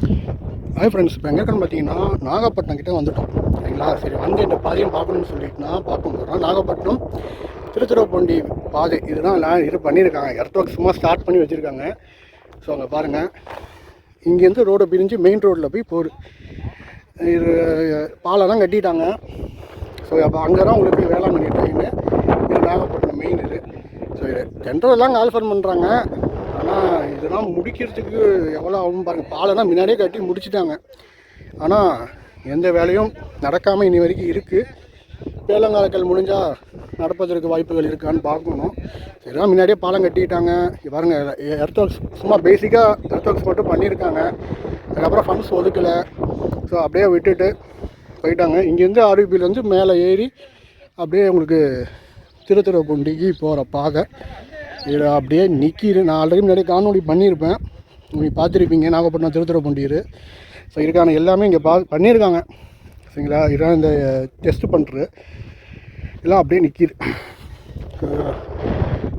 Hi friends இப்போ எங்கே இருக்கோன்னு பார்த்தீங்கன்னா நாகப்பட்டினம் கிட்டே வந்துட்டோம். சரிங்களா? சரி வந்து இந்த பாதையும் பார்க்கணும்னு சொல்லிட்டுனா பார்க்க போகிறோம் நாகப்பட்டினம் திருச்சிராப்பள்ளி பாதை. இதுதான் நான் இது பண்ணியிருக்காங்க. எர்த் சும்மா ஸ்டார்ட் பண்ணி வச்சுருக்காங்க. ஸோ அங்கே பாருங்கள் இங்கேருந்து ரோடை பிரிஞ்சு மெயின் ரோட்டில் போய் போகுது இது பாலம்லாம் கட்டிட்டாங்க. ஸோ அப்போ அங்கே தான் உங்களுக்கு வேளாங்கண்ணி ட்ரெயின் இது நாகப்பட்டினம் மெயின் இது. ஸோ இது ஜென்ரல்லாம் கால்ஃபர் பண்ணுறாங்க ஆனால் இதெல்லாம் முடிக்கிறதுக்கு எவ்வளோ ஆகும் பாருங்கள் பாலெல்லாம் முன்னாடியே கட்டி முடிச்சிட்டாங்க. ஆனால் எந்த வேலையும் நடக்காமல் இனி வரைக்கும் இருக்குது வேளங்காலக்கல் முடிஞ்சால் நடப்பதற்கு வாய்ப்புகள் இருக்கான்னு பார்க்கணும். சரிதான் முன்னாடியே பாலம் கட்டிட்டாங்க. பாருங்கள் பாருங்க எர்த் ஒர்க்ஸ் சும்மா பேசிக்காக எர்த் ஒர்க்ஸ் மட்டும் பண்ணியிருக்காங்க. அதுக்கப்புறம் ஃபண்ட்ஸ் ஒதுக்கலை. ஸோ அப்படியே விட்டுட்டு போயிட்டாங்க. இங்கேருந்து ஆர்பிபிலேருந்து மேலே ஏறி அப்படியே உங்களுக்கு திருத்துறைப்பூண்டிக்கு போகிற பாதை. இதில் அப்படியே நிற்கிது நான் ஆல்ரெடி முன்னாடி காணொலி பண்ணியிருப்பேன். நீங்கள் பார்த்துருப்பீங்க. நாகப்பட்டினம் திருத்துறைப்பூண்டியர் ஸோ இதுக்கான எல்லாமே இங்கே பா பண்ணியிருக்காங்க. சரிங்களா? இதான் இந்த டெஸ்ட் பண்ணுறது எல்லாம் அப்படியே நிற்கிது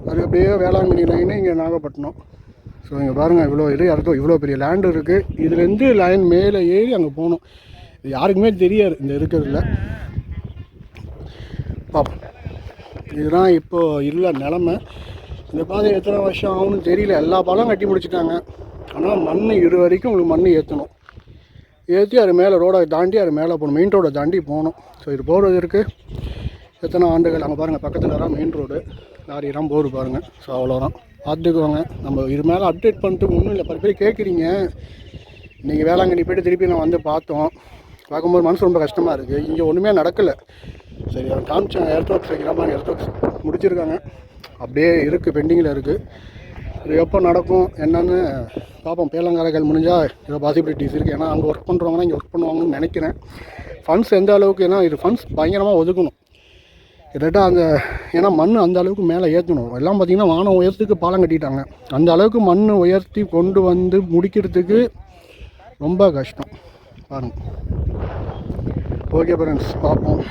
அது அப்படியே வேளாங்கண்ணி லைனு இங்கே நாகப்பட்டினம். ஸோ இங்கே பாருங்கள் இவ்வளோ இது இடத்துல இவ்வளோ பெரிய லேண்டு இருக்குது இதுலேருந்து லைன் மேலே ஏறி அங்கே போகணும். இது யாருக்குமே தெரியாது இந்த இருக்கிறதுல. பார்ப்போம் இதுதான் இப்போ இல்லை நிலமை. இந்த பாதை எத்தனை வருஷம் ஆகும்னு தெரியல. எல்லா பாலம் கட்டி முடிச்சிட்டாங்க. ஆனால் மண் இரு வரைக்கும் உங்களுக்கு மண் ஏற்றணும் ஏற்றி அது மேலே ரோடை தாண்டி அது மேலே போகணும். மெயின் ரோடை தாண்டி போகணும். ஸோ இது போகிறதுக்கு எத்தனை ஆண்டுகள்? அங்கே பாருங்கள் பக்கத்தில் தான் மெயின் ரோடு லாரியெல்லாம் போகுது பாருங்கள் ஸோ அவ்வளோதான் பார்த்துக்குவாங்க நம்ம இது மேலே அப்டேட் பண்ணிட்டு ஒன்றும் இல்லை. பல பேர் கேட்குறீங்க இன்றைக்கி வேளாங்கண்ணி போய்ட்டு திருப்பி நான் வந்து பார்த்தோம். பார்க்கும்போது மனசு ரொம்ப கஷ்டமாக இருக்குது இங்கே ஒன்றுமே நடக்கலை. சரி அவன் காமிச்சாங்க எர்த் ஒர்க்ஸ் வைக்கிற மாதிரி எர்த் ஒர்க்ஸ் முடிச்சிருக்காங்க. அப்படியே இருக்குது பெண்டிங்கில் இருக்குது இது எப்போ நடக்கும் என்னன்னு பார்ப்போம். பேலங்காரர்கள் முடிஞ்சால் ஏதோ பாசிபிலிட்டிஸ் இருக்குது ஏன்னா அங்கே ஒர்க் பண்ணுறவங்கன்னா இங்கே ஒர்க் பண்ணுவாங்கன்னு நினைக்கிறேன். ஃபண்ட்ஸ் எந்த அளவுக்கு ஏன்னா இது ஃபண்ட்ஸ் பயங்கரமாக ஒதுக்கணும். கிட்டத்தட்ட அந்த ஏன்னா மண் அந்த அளவுக்கு மேலே ஏற்றணும் எல்லாம் பார்த்திங்கன்னா வானம் உயரத்துக்கு பாலம் கட்டிட்டாங்க. அந்த அளவுக்கு மண் உயர்த்தி கொண்டு வந்து முடிக்கிறதுக்கு ரொம்ப கஷ்டம். பாருங்கள் ஓகே ஃப்ரெண்ட்ஸ் பார்ப்போம்.